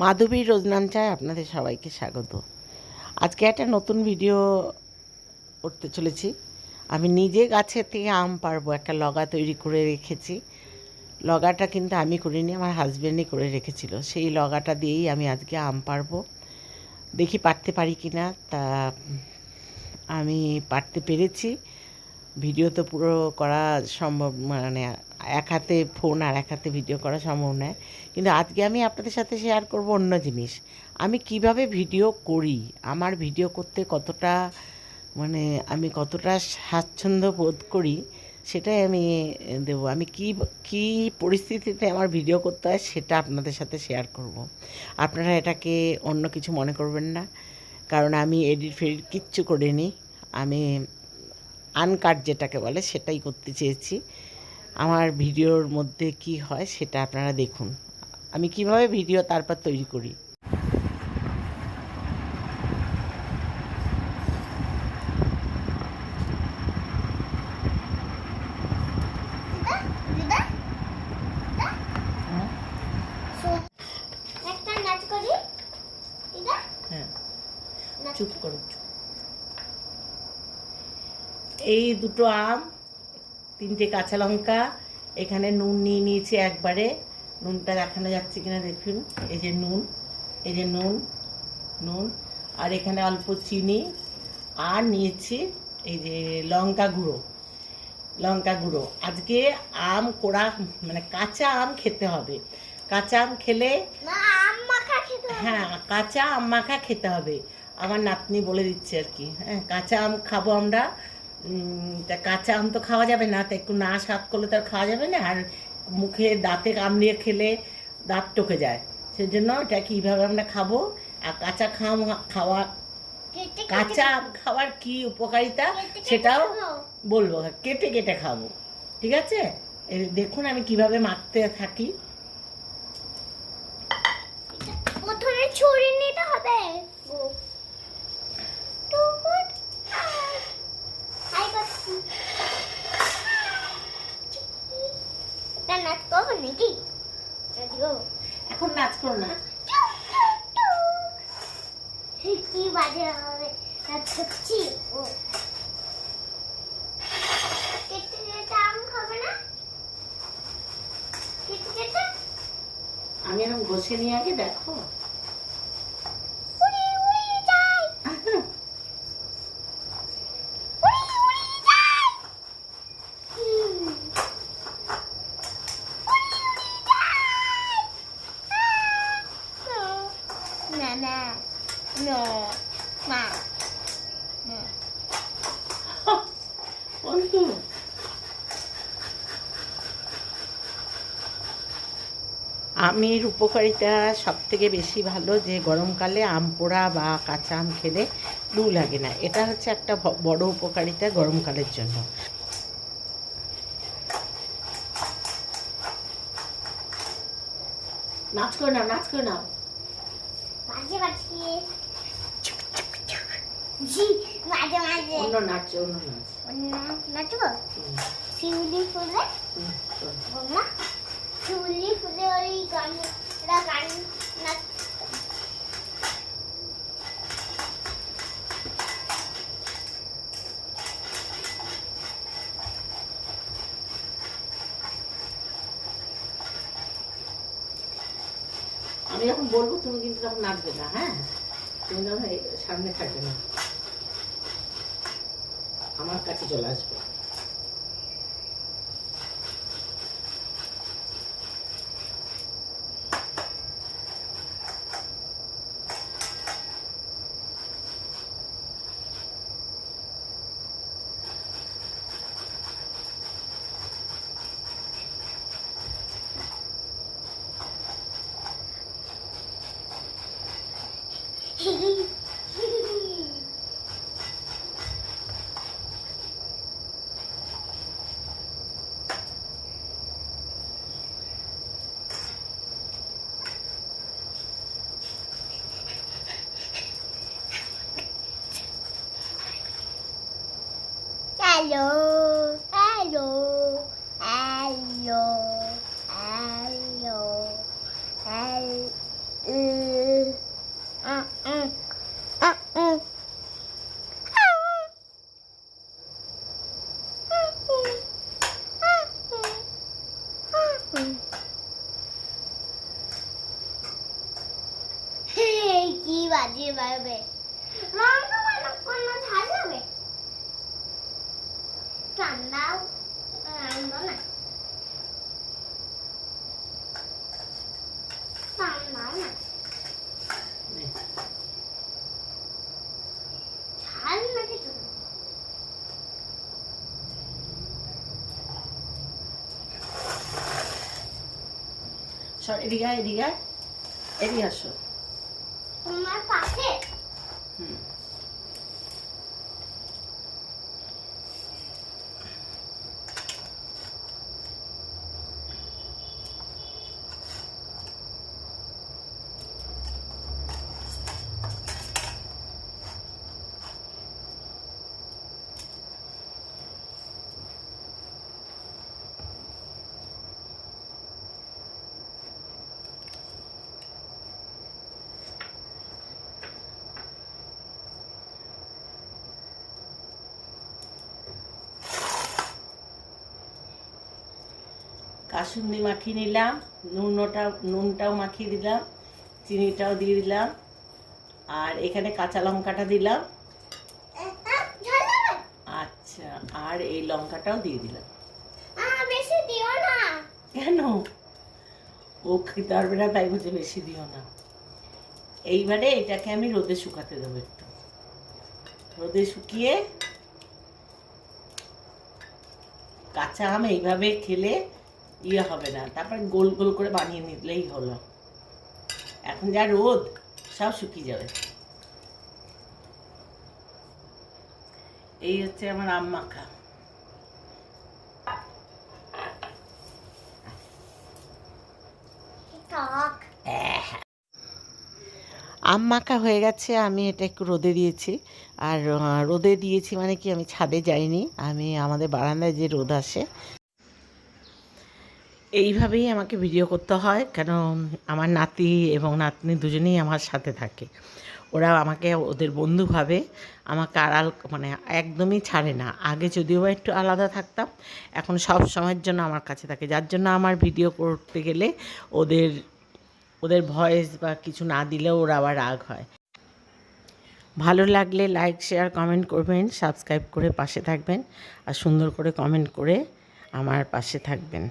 মাধবী রোজনাম চায় আপনাদের সবাইকে স্বাগত। আজকে একটা নতুন ভিডিও করতে চলেছি। আমি নিজে গাছের থেকে আম পারব একটা লগা তৈরি করে রেখেছি। লগাটা কিন্তু আমি করিনি, আমার হাজব্যান্ডই করে রেখেছিল। সেই লগাটা দিয়েই আমি আজকে আম পারব দেখি পারতে পারি কি না তা আমি পারতে পেরেছি। ভিডিও তো পুরো করা সম্ভব মানে এক হাতে ফোন আর এক হাতে ভিডিও করা সম্ভব নয়। কিন্তু আজকে আমি আপনাদের সাথে শেয়ার করব অন্য জিনিস। আমি কীভাবে ভিডিও করি? আমার ভিডিও করতে কতটা মানে আমি কতটা স্বাচ্ছন্দ্য বোধ করি, সেটাই আমি দেবো। আমি কি কি পরিস্থিতিতে আমার ভিডিও করতে হয়, সেটা আপনাদের সাথে শেয়ার করব। আপনারা এটাকে অন্য কিছু মনে করবেন না। কারণ আমি এডিট ফেডিট কিচ্ছু করিনি। আমি আনকাট যেটাকে বলে, সেটাই করতে চেয়েছি। আমার ভিডিওর মধ্যে কি হয় সেটা আপনারা দেখুন। আমি কীভাবে ভিডিও তারপর তৈরি করি? হ্যাঁ। নাচ চুপ করো এই দুটো আম তিনটে কাঁচা লঙ্কা এখানে নুন নিয়ে নিয়েছি একবারে। নুনটা দেখানো যাচ্ছে কিনা দেখুন। এই যে নুন এই যে নুন নুন। আর এখানে অল্প চিনি। আর নিয়েছি এই যে লঙ্কা গুঁড়ো লঙ্কা গুঁড়ো। আজকে আম কোড়া মানে কাঁচা আম খেতে হবে। কাঁচা আম খেলে আম মাখা হ্যাঁ কাঁচা আম মাখা খেতে হবে। আমার নাতনি বলে দিচ্ছে আর কি হ্যাঁ কাঁচা আম খাব আমরা। তা কাঁচা আম তো খাওয়া যাবে না তা একটু না স্বাদ করলে তো আর খাওয়া যাবে না আর মুখে দাঁতে কাম কামড়িয়ে খেলে দাঁত টকে যায়। সেজন্য এটা কীভাবে আমরা খাব। আর কাঁচা খাম খাওয়া কাঁচা আম খাওয়ার কি উপকারিতা সেটাও বলব কেটে কেটে খাব। ঠিক আছে? দেখুন আমি কীভাবে মাখতে থাকি। প্রথমে ছুরি নিতে হবে ও। টুকুট। হাই করছি। এটা নাচ করব নাকি? নাচ এখন নাচ করো না। টুক, টুক, টুক। কি বাজে হবে? নাচ করছি? ও। কেটে কেটে আম এখন ঘষে নিয়ে আগে দেখো। না না না না বন্ধু আমের উপকারিতা সব থেকে বেশি ভালো যে গরমকালে আম পোড়া বা কাঁচা আম খেলে লু লাগে না। এটা হচ্ছে একটা বড় উপকারিতা গরমকালের জন্য। নাচ করে নাও, নাচ করে নাও। মাঝে মাঝে। জি মাঝে মাঝে। অন্য নাচ অন্য নাচ। না- নাচবো? শিউলি ফুলে। শিউলি ফুলে ওই গান ওরা গান নাচ আমি যখন বলব, তুমি কিন্তু তখন নাচবে না হ্যাঁ? তুমি সামনে থাকবে না। আমার কাছে চলে আসবে। 아요, 아요, 아요, 아요, 아요, 으, 아, 응, 아, 응. 헤이, 기 마지 말배. 랑도 말랑 꼬는 자세 왜? ঠান্ডাও আনব না ঠান্ডাও না ঝাল নাকি চলবে সর এদিকে এদিকে এদিকে আসো তোমার পাশে হুম কাসুন্দি মাখিয়ে নিলাম নুনটা নুনটাও মাখিয়ে দিলাম চিনিটাও দিয়ে দিলাম আর এখানে কাঁচা লঙ্কাটা দিলাম। আচ্ছা আর এই লঙ্কাটাও দিয়ে দিলাম। কেন? ও খেতে পারবে না তাই বলছে বেশি দিও না। এইবারে এটাকে আমি রোদে শুকাতে দেবো একটু। রোদে শুকিয়ে কাঁচা আম এইভাবে খেলে ইয়ে হবে না। তারপরে গোল গোল করে বানিয়ে নিলেই হলো। এখন যা রোদ সব শুকিয়ে যাবে। এই হচ্ছে আমার আম মাখা। আম মাখা হয়ে গেছে আমি এটা একটু রোদে দিয়েছি। আর রোদে দিয়েছি মানে কি আমি ছাদে যাইনি। আমি আমাদের বারান্দায় যে রোদ আসে এইভাবেই আমাকে ভিডিও করতে হয়, কেন আমার নাতি এবং নাতনি দুজনেই আমার সাথে থাকে। ওরা আমাকে, ওদের বন্ধু ভাবে, আমাকে আড়াল মানে একদমই ছাড়ে না। আগে যদিও একটু আলাদা থাকতাম, এখন সব সময়ের জন্য আমার কাছে থাকে। যার জন্য আমার ভিডিও করতে গেলে ওদের ওদের ভয়েস বা কিছু না দিলেও ওরা আবার রাগ হয়। ভালো লাগলে লাইক শেয়ার কমেন্ট করবেন সাবস্ক্রাইব করে পাশে থাকবেন, আর সুন্দর করে কমেন্ট করে আমার পাশে থাকবেন।